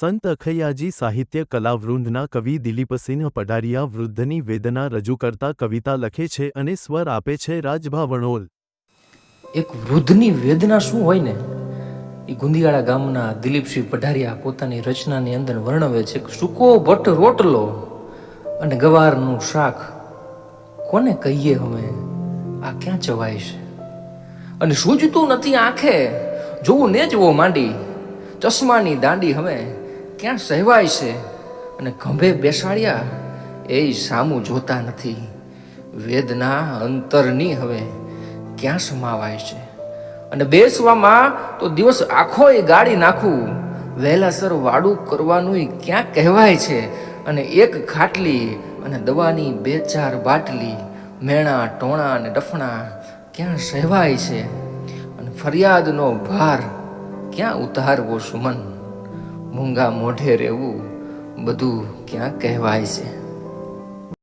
સંત અખૈયાજી સાહિત્ય કલાવૃંદના કવિ દિલીપસિંહ પઢારિયા વૃદ્ધની વેદના રજૂ કરતા કવિતા લખે છે અને સ્વર આપે છે રાજભાવણોલ. એક વૃદ્ધની વેદના શું હોય ને, એ ગુંદિયાળા ગામના દિલીપસિંહ પઢારિયા પોતાની રચનાની અંદર વર્ણવે છે સૂકો ભટ્ટ રોટલો અને ગવારનું શાક, કોને કહીએ અમે? આ ક્યાં ચવાય છે? અને સૂજતું નથી આંખે, જોવું ને જવો માંડી, ચશ્માની દાંડી હવે ક્યાં સહેવાય છે? અને ખંભે બેસાડ્યા, એ સામું જોતા નથી. વેદના અંતરની હવે ક્યાં સમાવાય છે? અને બેસવામાં તો દિવસ આખો એ ગાડી નાખું. વહેલાસર વાડું કરવાનું ક્યાં કહેવાય છે? અને એક ખાટલી અને દવાની બે ચાર બાટલી, મેણા, ટોણા અને ડફણા ક્યાં સહેવાય છે? અને ફરિયાદનો ભાર ક્યાં ઉતારવો સુમન? મૂંગા મોઢે રહેવું બધું ક્યાં કહેવાય છે?